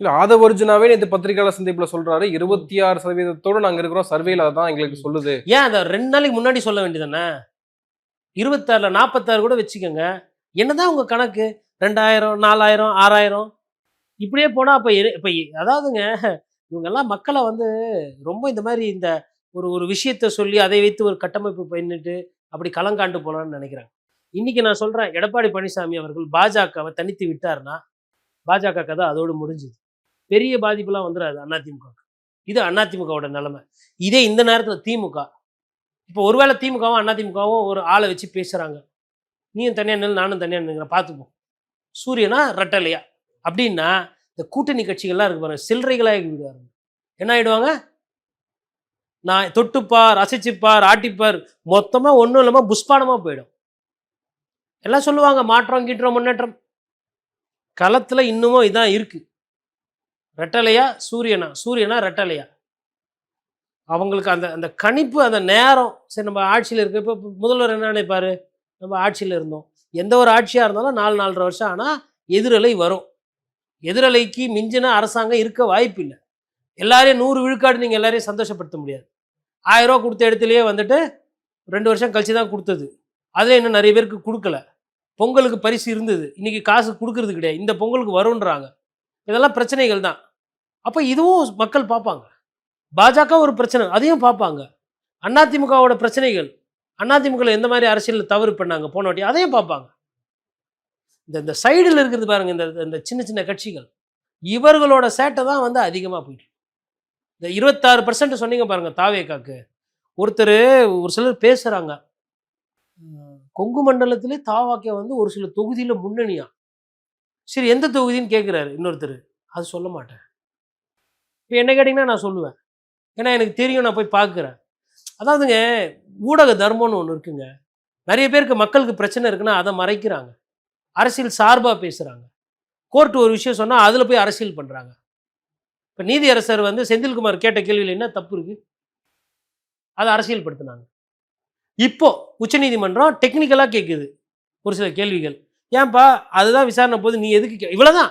இல்லை ஆதவ ஒரிஜினாவே நேற்று பத்திரிகையாளர் சந்திப்பில் சொல்றாரு இருபத்தி ஆறு சதவீதத்தோடு நாங்கள் இருக்கிறோம் சர்வேல தான் எங்களுக்கு சொல்லுது. ஏன் அதை ரெண்டு நாளைக்கு முன்னாடி சொல்ல வேண்டியதானே இருபத்தாறுல நாற்பத்தாறு கூட வச்சுக்கோங்க. என்னதான் உங்க கணக்கு? ரெண்டாயிரம் நாலாயிரம் ஆறாயிரம்? இப்படியே போனால் அப்போ இப்போ அதாவதுங்க இவங்கெல்லாம் மக்களை வந்து ரொம்ப இந்த மாதிரி இந்த ஒரு ஒரு விஷயத்த சொல்லி அதை வைத்து ஒரு கட்டமைப்பு பண்ணிட்டு அப்படி களங்காண்டு போகலான்னு நினைக்கிறாங்க. இன்னைக்கு நான் சொல்கிறேன் எடப்பாடி பழனிசாமி அவர்கள் பாஜகவை தனித்து விட்டார்னா பாஜக கதை அதோடு முடிஞ்சுது. பெரிய பாதிப்புலாம் வந்துடாது அதிமுக இது அதிமுகவோட நிலைமை. இதே இந்த நேரத்தில் திமுக. இப்போ ஒருவேளை திமுகவும் அதிமுகவும் ஒரு ஆளை வச்சு பேசுகிறாங்க நீயும் தனியாக நில் நானும் தனியாக நினைக்கிறேன் பார்த்துப்போம். சூரியனா ரெட்டலையா? அப்படின்னா இந்த கூட்டணி கட்சிகள்லாம் இருக்கு பாருங்க சில்லறைகளாக விடுவாங்க என்ன ஆகிடுவாங்க நான் தொட்டுப்பார் ரசிச்சுப்பார் ஆட்டிப்பார் மொத்தமாக ஒன்றும் இல்லாமல் புஷ்பானமாக போயிடும். எல்லாம் சொல்லுவாங்க மாற்றம் கீற்றம் முன்னேற்றம். களத்தில் இன்னமும் இதான் இருக்குது ரெட்டலையா சூரியனா? சூரியனா ரெட்டலையா? அவங்களுக்கு அந்த அந்த கணிப்பு அந்த நேரம் சரி நம்ம ஆட்சியில் இருக்க இப்போ முதல்வர் என்ன நினைப்பார்? நம்ம ஆட்சியில் இருந்தோம். எந்த ஒரு ஆட்சியாக இருந்தாலும் நாலு நாலரை வருஷம் ஆனால் எதிரலை வரும். எதிரலைக்கு மிஞ்சின அரசாங்கம் இருக்க வாய்ப்பு இல்லை எல்லாரையும் நூறு விழுக்காடு நீங்கள் எல்லாரையும் சந்தோஷப்படுத்த முடியாது. ஆயிரம் ரூபா கொடுத்த இடத்துலையே வந்துட்டு ரெண்டு வருஷம் கழிச்சு தான் கொடுத்தது. அதில் இன்னும் நிறைய பேருக்கு கொடுக்கல. பொங்கலுக்கு பரிசு இருந்தது. இன்றைக்கி காசு கொடுக்கறது கிடையாது. இந்த பொங்கலுக்கு வரும்ன்றாங்க. இதெல்லாம் பிரச்சனைகள் தான். அப்போ இதுவும் மக்கள் பார்ப்பாங்க. பாஜக ஒரு பிரச்சனை அதையும் பார்ப்பாங்க. அதிமுகவோட பிரச்சனைகள் அதிமுகவில் எந்த மாதிரி அரசியலில் தவறு பண்ணாங்க போன வாட்டி அதையும் பார்ப்பாங்க. இந்த இந்த சைடில் இருக்கிறது பாருங்க இந்த இந்த சின்ன சின்ன கட்சிகள். இவர்களோட சேட்டை தான் வந்து அதிகமாக போயிட்டு இந்த இருபத்தாறு பர்சன்ட் சொன்னீங்க பாருங்க தாவேக்காக்கு. ஒருத்தர் ஒரு சிலர் பேசுகிறாங்க கொங்கு மண்டலத்திலே தாவாக்கே வந்து ஒரு சில தொகுதியில் முன்னணியா? சரி எந்த தொகுதின்னு கேட்குறாரு இன்னொருத்தர். அது சொல்ல மாட்டேன். இப்போ என்ன கேட்டிங்கன்னா நான் சொல்லுவேன். ஏன்னா எனக்கு தெரியும் நான் போய் பார்க்குறேன். அதாவதுங்க ஊடக தர்மம்னு ஒன்று இருக்குங்க. நிறைய பேருக்கு மக்களுக்கு பிரச்சனை இருக்குன்னா அதை மறைக்கிறாங்க. அரசியல் சார்பாக பேசுகிறாங்க கோர்ட் ஒரு விஷயம் சொன்னால் அதில் போய் அரசியல் பண்ணுறாங்க இப்போ நீதியரசர் வந்து செந்தில்குமார் கேட்ட கேள்வியில் என்ன தப்பு இருக்குது அதை அரசியல் படுத்தினாங்க. இப்போ உச்சநீதிமன்றம் டெக்னிக்கலாக கேட்குது ஒரு சில கேள்விகள். ஏன்பா அதுதான் விசாரணை போது நீ எதுக்கு இவ்வளோதான்